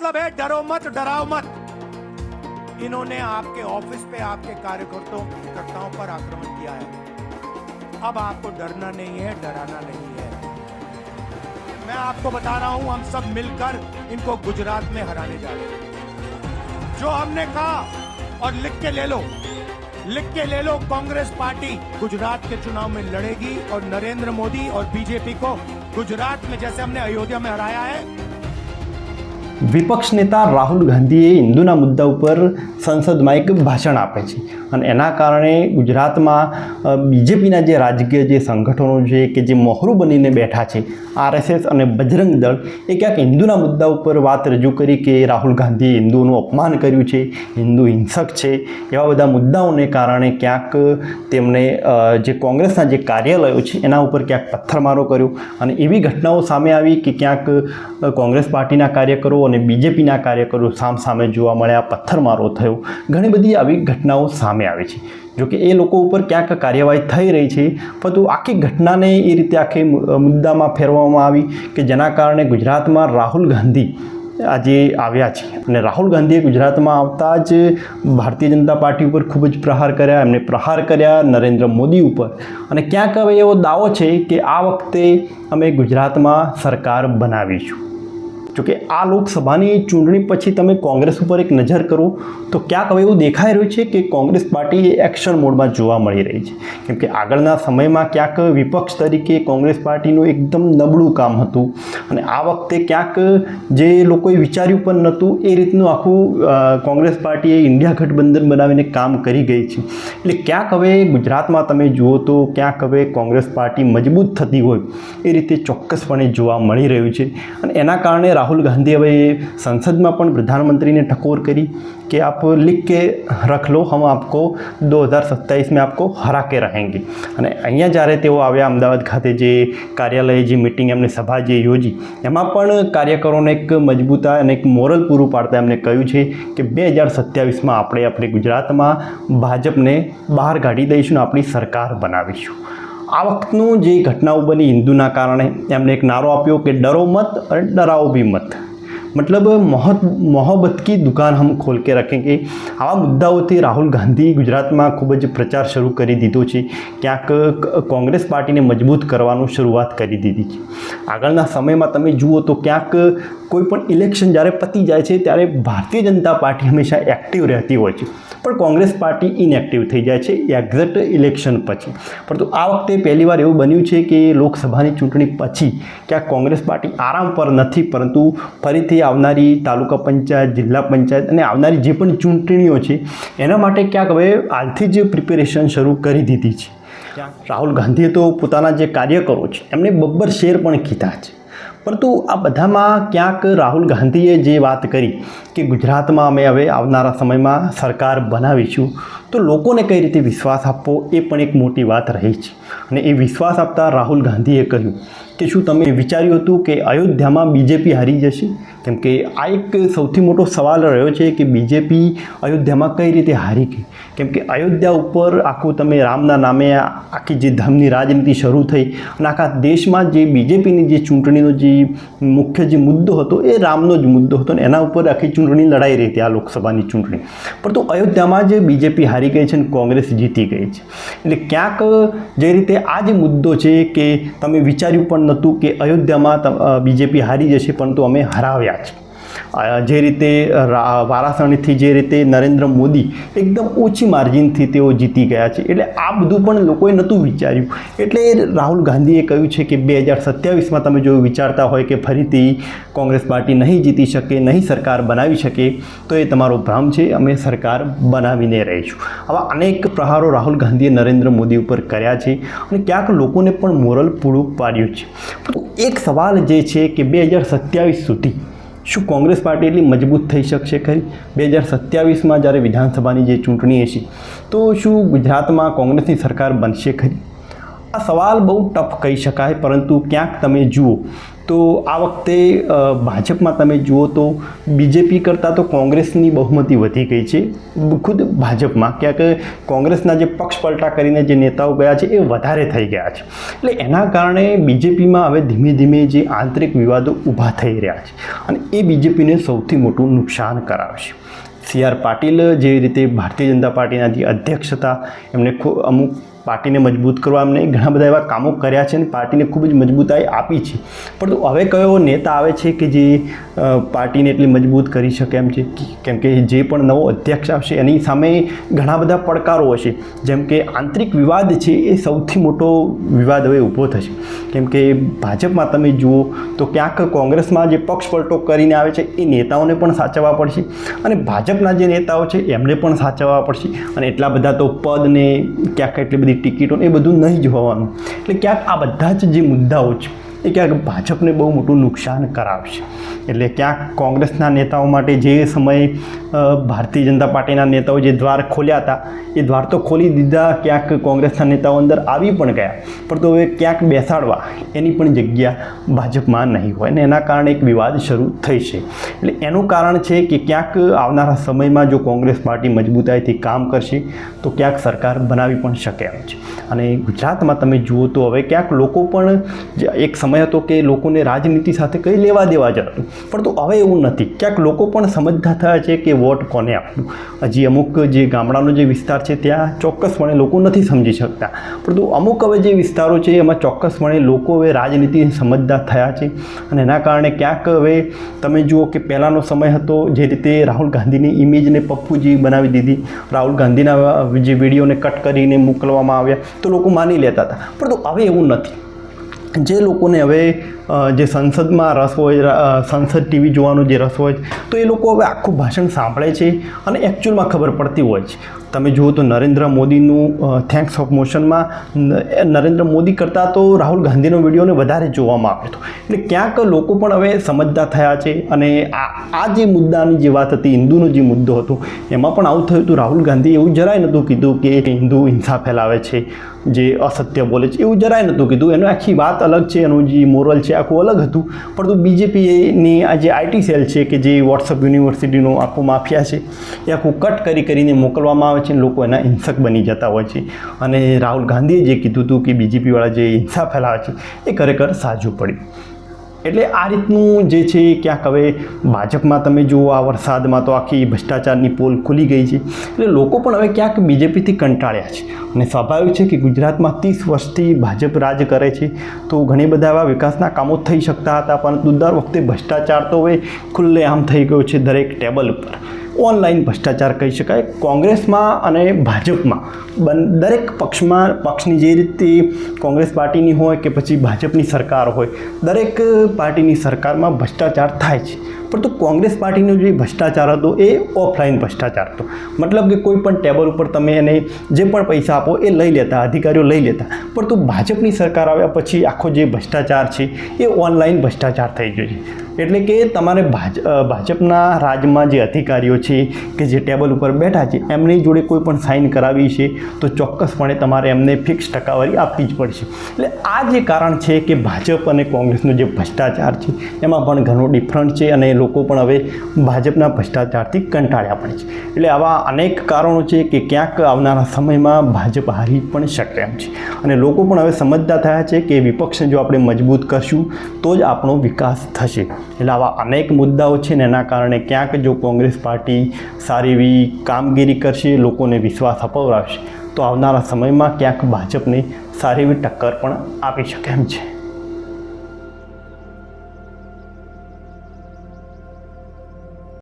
मतलब है, डरो मत, डराओ मत। इन्होंने आपके ऑफ़िस पे आपके कार्यकर्ताओं कर्ताओं पर आक्रमण किया है। अब आपको डरना नहीं है, डराना नहीं है। मैं आपको बता रहा हूँ, हम सब मिलकर इनको गुजरात में हराने जा रहे हैं। जो हमने कहा, और लिख के ले लो। लिख के ले लो, कांग्रेस पार्टी गुजरात के चुनाव में लड़ेगी, और नरेंद्र मोदी और बीजेपी को गुजरात में जैसे हमने अयोध्या में हराया है વિપક્ષ નેતા રાહુલ ગાંધીએ હિન્દુના મુદ્દા ઉપર સંસદમાં એક ભાષણ આપે છે. અને એના કારણે ગુજરાતમાં બીજેપીના જે રાજકીય જે સંગઠનો છે કે જે મોહરું બનીને બેઠા છે, આરએસએસ અને બજરંગ દળ, એ ક્યાંક હિન્દુના મુદ્દા ઉપર વાત રજૂ કરી કે રાહુલ ગાંધીએ હિન્દુઓનું અપમાન કર્યું છે, હિન્દુ હિંસક છે, એવા બધા મુદ્દાઓને કારણે ક્યાંક તેમણે જે કોંગ્રેસના જે કાર્યાલયો છે, એના ઉપર ક્યાંક પથ્થરમારો કર્યો. અને એવી ઘટનાઓ સામે આવી કે ક્યાંક કોંગ્રેસ પાર્ટીના કાર્યકરો અને બીજેપીના કાર્યકરો સામસામે જોવા મળ્યા, પથ્થરમારો થયો. ઘણી બધી આવી ઘટનાઓ સામે આવી છે. જોકે એ લોકો ઉપર ક્યાંક કાર્યવાહી થઈ રહી છે, પરંતુ આખી ઘટનાને એ રીતે આખી મુદ્દામાં ફેરવવામાં આવી કે જેના કારણે ગુજરાતમાં રાહુલ ગાંધી આજે આવ્યા છે. અને રાહુલ ગાંધીએ ગુજરાતમાં આવતા જ ભારતીય જનતા પાર્ટી ઉપર ખૂબ જ પ્રહાર કર્યા, એમને પ્રહાર કર્યા નરેન્દ્ર મોદી ઉપર. અને ક્યાંક હવે એવો દાવો છે કે આ વખતે અમે ગુજરાતમાં સરકાર બનાવીશું. જોકે આ લોકસભાની ચૂંટણી પછી તમે કોંગ્રેસ ઉપર એક નજર કરો, તો ક્યાંક હવે એવું દેખાઈ રહ્યું છે કે કોંગ્રેસ પાર્ટી એક્શન મોડમાં જોવા મળી રહી છે. કેમકે આગળના સમયમાં ક્યાંક વિપક્ષ તરીકે કોંગ્રેસ પાર્ટીનું એકદમ નબળું કામ હતું. અને આ વખતે ક્યાંક જે લોકોએ વિચાર્યું પણ નહોતું, એ રીતનું આખું કોંગ્રેસ પાર્ટીએ ઇન્ડિયા ગઠબંધન બનાવીને કામ કરી ગઈ છે. એટલે ક્યાંક હવે ગુજરાતમાં તમે જુઓ તો ક્યાંક હવે કોંગ્રેસ પાર્ટી મજબૂત થતી હોય, એ રીતે ચોક્કસપણે જોવા મળી રહ્યું છે. અને એના કારણે રાહુલ ગાંધી હવે સંસદમાં પણ પ્રધાનમંત્રીને ટકોર કરી કે આપ लिख के रख लो हम आपको दो હજાર સત્તાવીસમાં આપકો હરા કે रहेंगे અને અહીંયા જ્યારે તેઓ આવ્યા અમદાવાદ ખાતે જે કાર્યાલય જે મિટિંગ એમને સભા જે યોજી એમાં પણ કાર્યકરોને એક મજબૂતા અને એક મોરલ પૂરું પાડતા એમને કહ્યું છે કે બે હજાર સત્યાવીસમાં આપણે આપણે ગુજરાતમાં ભાજપને બહાર કાઢી દઈશું અને આપણી સરકાર બનાવીશું આ વખતનું જે ઘટનાઓ બની હિન્દુના કારણે એમને એક નારો આપ્યો કે ડરો મત અને ડરાઓ બી મત मतलब मोहत मोहब्बत की दुकान हम खोल के रखेंगे આવા મુદ્દાઓથી રાહુલ ગાંધી ગુજરાતમાં ખૂબ જ પ્રચાર શરૂ કરી દીધો છે ક્યાંક ક- કોંગ્રેસ પાર્ટીને મજબૂત કરવાનું શરૂઆત કરી દીધી છે આગળના સમયમાં તમે જુઓ તો ક્યાંક કોઈ પણ ઇલેક્શન જ્યારે પતી જાય છે ત્યારે ભારતીય જનતા પાર્ટી હંમેશા એક્ટિવ રહેતી હોય છે પણ કોંગ્રેસ પાર્ટી ઇનએક્ટિવ થઈ જાય છે એક્ઝેક્ટ ઇલેક્શન પછી. પરંતુ આ વખતે પહેલીવાર એવું બન્યું છે કે લોકસભાની ચૂંટણી પછી ક્યાંક કોંગ્રેસ પાર્ટી આરામ પર નથી પરંતુ ફરીથી આવનારી તાલુકા પંચાયત જિલ્લા પંચાયત અને આવનારી જે પણ ચૂંટણીઓ છે એના માટે ક્યાંક હવે હાલથી જ પ્રિપેરેશન શરૂ કરી દીધી છે. રાહુલ ગાંધીએ તો પોતાના જે કાર્યકરો છે એમને બબ્બર શેર પણ કીધા છે. પરંતુ આ બધામાં ક્યાંક રાહુલ ગાંધીએ જે વાત કરી કે ગુજરાતમાં અમે હવે આવનારા સમયમાં સરકાર બનાવીશું તો લોકોને કઈ રીતે વિશ્વાસ આપવો એ પણ એક મોટી વાત રહી છે. અને એ વિશ્વાસ આપતા રાહુલ ગાંધીએ કહ્યું કે શું તમે વિચાર્યું હતું કે અયોધ્યામાં બીજેપી હારી જશે? કેમ કે આ એક સૌથી મોટો સવાલ રહ્યો છે કે બીજેપી અયોધ્યામાં કઈ રીતે હારી ગઈ? કેમ કે અયોધ્યા ઉપર આખું તમે રામના નામે આખી જે ધર્મની રાજનીતિ શરૂ થઈ અને આખા દેશમાં જે બીજેપીની જે ચૂંટણીનો જે મુખ્ય જે મુદ્દો હતો એ રામનો જ મુદ્દો હતો અને એના ઉપર આખી ચૂંટણી લડાઈ રહી હતી આ લોકસભાની ચૂંટણી. પરંતુ અયોધ્યામાં જ બીજેપી હારી ગઈ છે અને કોંગ્રેસ જીતી ગઈ છે. એટલે ક્યાંક જે રીતે આ જે મુદ્દો છે કે તમે વિચાર્યું પણ નહોતું કે અયોધ્યામાં બીજેપી હારી જશે, પરંતુ અમે હરાવ્યા છે. જે રીતે વારાસણીથી જે રીતે નરેન્દ્ર મોદી એકદમ ઓછી માર્જિનથી તેઓ જીતી ગયા છે. એટલે આ બધું પણ લોકોએ નહોતું વિચાર્યું. એટલે રાહુલ ગાંધીએ કહ્યું છે કે બે હજાર સત્યાવીસમાં તમે જો વિચારતા હોય કે ફરીથી કોંગ્રેસ પાર્ટી નહીં જીતી શકે, નહીં સરકાર બનાવી શકે, તો એ તમારો ભ્રમ છે. અમે સરકાર બનાવીને રહીશું. આવા અનેક પ્રહારો રાહુલ ગાંધીએ નરેન્દ્ર મોદી ઉપર કર્યા છે અને ક્યાંક લોકોને પણ મોરલ પૂરું પાડ્યું છે. એક સવાલ જે છે કે બે હજાર સત્યાવીસ સુધી શું કોંગ્રેસ પાર્ટી એટલી મજબૂત થઈ શકશે ખરી? બે હજાર સત્યાવીસમાં જ્યારે વિધાનસભાની જે ચૂંટણી હશે, તો શું ગુજરાતમાં કોંગ્રેસની સરકાર બનશે ખરી? આ સવાલ બહુ ટફ કહી શકાય, પરંતુ ક્યાંક તમે જુઓ તો આ વખતે ભાજપમાં તમે જુઓ તો બીજેપી કરતાં તો કોંગ્રેસની બહુમતી વધી ગઈ છે. ખુદ ભાજપમાં ક્યાંક કોંગ્રેસના જે પક્ષ પલટા કરીને જે નેતાઓ ગયા છે એ વધારે થઈ ગયા છે. એટલે એના કારણે બીજેપીમાં હવે ધીમે ધીમે જે આંતરિક વિવાદો ઊભા થઈ રહ્યા છે અને એ બીજેપીને સૌથી મોટું નુકસાન કરાવશે. સી આર પાટીલ જે રીતે ભારતીય જનતા પાર્ટીના જે અધ્યક્ષ હતા, એમને અમુક પાર્ટીને મજબૂત કરવા એમને ઘણા બધા એવા કામો કર્યા છે અને પાર્ટીને ખૂબ જ મજબૂતાઈ આપી છે. પરંતુ હવે કયો નેતા આવે છે કે જે પાર્ટીને એટલી મજબૂત કરી શકે એમ છે? કેમ કે જે પણ નવો અધ્યક્ષ આવશે એની સામે ઘણા બધા પડકારો હશે. જેમ કે આંતરિક વિવાદ છે એ સૌથી મોટો વિવાદ હવે ઊભો થશે. કેમ કે ભાજપમાં તમે જુઓ તો ક્યાંક કોંગ્રેસમાં જે પક્ષ પલટો કરીને આવે છે એ નેતાઓને પણ સાચવવા પડશે અને ભાજપના જે નેતાઓ છે એમને પણ સાચવવા પડશે. અને એટલા બધા તો પદને ક્યાંક એટલી બધી ટિકિટો એ બધું નહીં જ એટલે ક્યાંક આ બધા જ જે મુદ્દાઓ છે, એ ક્યાંક ભાજપને બહુ મોટું નુકસાન કરાવશે. એટલે ક્યાંક કોંગ્રેસના નેતાઓ માટે જે સમયે ભારતીય જનતા પાર્ટીના નેતાઓ જે દ્વાર ખોલ્યા હતા, એ દ્વાર તો ખોલી દીધા ક્યાંક કોંગ્રેસના નેતાઓ અંદર આવી પણ ગયા. પરંતુ હવે ક્યાંક બેસાડવા એની પણ જગ્યા ભાજપમાં નહીં હોય ને એના કારણે એક વિવાદ શરૂ થઈ છે. એટલે એનું કારણ છે કે ક્યાંક આવનારા સમયમાં જો કોંગ્રેસ પાર્ટી મજબૂતાઈથી કામ કરશે, તો ક્યાંક સરકાર બનાવી પણ શકે એમ છે. અને ગુજરાતમાં તમે જુઓ તો હવે ક્યાંક લોકો પણ એક સમય હતો કે લોકોને રાજનીતિ સાથે કંઈ લેવા દેવા જ હતું પરંતુ હવે એવું નથી. ક્યાંક લોકો પણ સમજતા થયા છે કે વોટ કોને આપવું? હજી અમુક જે ગામડાનો જે વિસ્તાર છે, ત્યાં ચોક્કસપણે લોકો નથી સમજી શકતા. પરંતુ અમુક હવે જે વિસ્તારો છે, એમાં ચોક્કસપણે લોકો હવે રાજનીતિ સમજદાર થયા છે. અને એના કારણે ક્યાંક હવે તમે જુઓ કે પહેલાંનો સમય હતો, જે રીતે રાહુલ ગાંધીની ઇમેજને પપ્પુજી બનાવી દીધી. રાહુલ ગાંધીના જે વિડીયોને કટ કરીને મોકલવામાં આવ્યા, તો લોકો માની લેતા હતા. પરંતુ હવે એવું નથી. જે લોકોને હવે જે સંસદમાં રસ હોય સંસદ ટીવી જોવાનો જે રસ હોય તો એ લોકો હવે આખું ભાષણ સાંભળે છે અને એકચ્યુઅલમાં ખબર પડતી હોય છે. તમે જુઓ તો નરેન્દ્ર મોદીનું થેન્ક્સ ઓફ મોશનમાં નરેન્દ્ર મોદી કરતાં તો રાહુલ ગાંધીનો વિડીયોને વધારે જોવામાં આવ્યો હતો. એટલે ક્યાંક લોકો પણ હવે સમજદાર થયા છે અને આ જે મુદ્દાની જે વાત હતી, હિન્દુનો જે મુદ્દો હતો, એમાં પણ આવું થયું હતું. રાહુલ ગાંધી એવું જરાય નહોતું કીધું કે હિન્દુ હિંસા ફેલાવે છે. જે અસત્ય બોલે છે, એવું જરાય નહોતું કીધું. એનું આખી વાત અલગ છે, એનું જે મોરલ છે, આખું અલગ હતું. પરંતુ બીજેપીની આ જે આઈટી સેલ છે કે જે વોટ્સઅપ યુનિવર્સિટીનો આખું માફિયા છે, એ આખું કટ કરી કરીને મોકલવામાં આવે છે અને લોકો એના હિંસક બની જતા હોય છે. અને રાહુલ ગાંધીએ જે કીધું હતું કે બીજેપીવાળા જે હિંસા ફેલાવે છે, એ ખરેખર સાજું પડ્યું. એટલે આ રીતનું જે છે ક્યાંક હવે ભાજપમાં તમે જુઓ, આ વરસાદમાં તો આખી ભ્રષ્ટાચારની પોલ ખુલી ગઈ છે. એટલે લોકો પણ હવે ક્યાંક બીજેપીથી કંટાળ્યા છે. અને સ્વાભાવિક છે કે ગુજરાતમાં ત્રીસ વર્ષથી ભાજપ રાજ કરે છે. તો ઘણી બધા એવા વિકાસના કામો થઈ શકતા હતા, પરંતુ દર વખતે ભ્રષ્ટાચાર તો હવે ખુલ્લેઆમ થઈ ગયો છે દરેક ટેબલ ઉપર. ઓનલાઈન ભ્રષ્ટાચાર કહી શકાય. કોંગ્રેસમાં અને ભાજપમાં બન, દરેક પક્ષમાં, પક્ષની જે રીતે કોંગ્રેસ પાર્ટીની હોય કે પછી ભાજપની સરકાર હોય, દરેક પાર્ટીની સરકારમાં ભ્રષ્ટાચાર થાય છે. પરંતુ કોંગ્રેસ પાર્ટીનો જે ભ્રષ્ટાચાર હતો એ ઓફલાઈન ભ્રષ્ટાચાર હતો. મતલબ કે કોઈ પણ ટેબલ ઉપર તમે એને જે પણ પૈસા આપો એ લઈ લેતા, અધિકારીઓ લઈ લેતા. પરંતુ ભાજપની સરકાર આવ્યા પછી આખો જે ભ્રષ્ટાચાર છે એ ઓનલાઈન ભ્રષ્ટાચાર થઈ ગયો છે. એટલે કે તમારે ભાજ ભાજપના રાજમાં જે અધિકારીઓ છે કે જે ટેબલ ઉપર બેઠા છે, એમની જોડે કોઈ પણ સાઇન કરાવી છે, તો ચોક્કસપણે તમારે એમને ફિક્સ ટકાવારી આપવી જ પડશે. એટલે આ જે કારણ છે કે ભાજપ અને કોંગ્રેસનો જે ભ્રષ્ટાચાર છે, એમાં પણ ઘણો ડિફરન્ટ છે અને લોકો પણ હવે ભાજપના ભ્રષ્ટાચારથી કંટાળ્યા પણ છે. એટલે આવા અનેક કારણો છે કે ક્યાંક આવનારા સમયમાં ભાજપ હારી પણ શકે એમ છે. અને લોકો પણ હવે સમજતા થયા છે કે વિપક્ષને જો આપણે મજબૂત કરશું, તો જ આપણો વિકાસ થશે. એટલે આવા અનેક મુદ્દાઓ છે ને એના કારણે ક્યાંક જો કોંગ્રેસ પાર્ટી સારી એવી કામગીરી કરશે, લોકોને વિશ્વાસ અપાવડાવશે તો આવનારા સમયમાં ક્યાંક ભાજપને સારી એવી ટક્કર પણ આપી શકે એમ છે.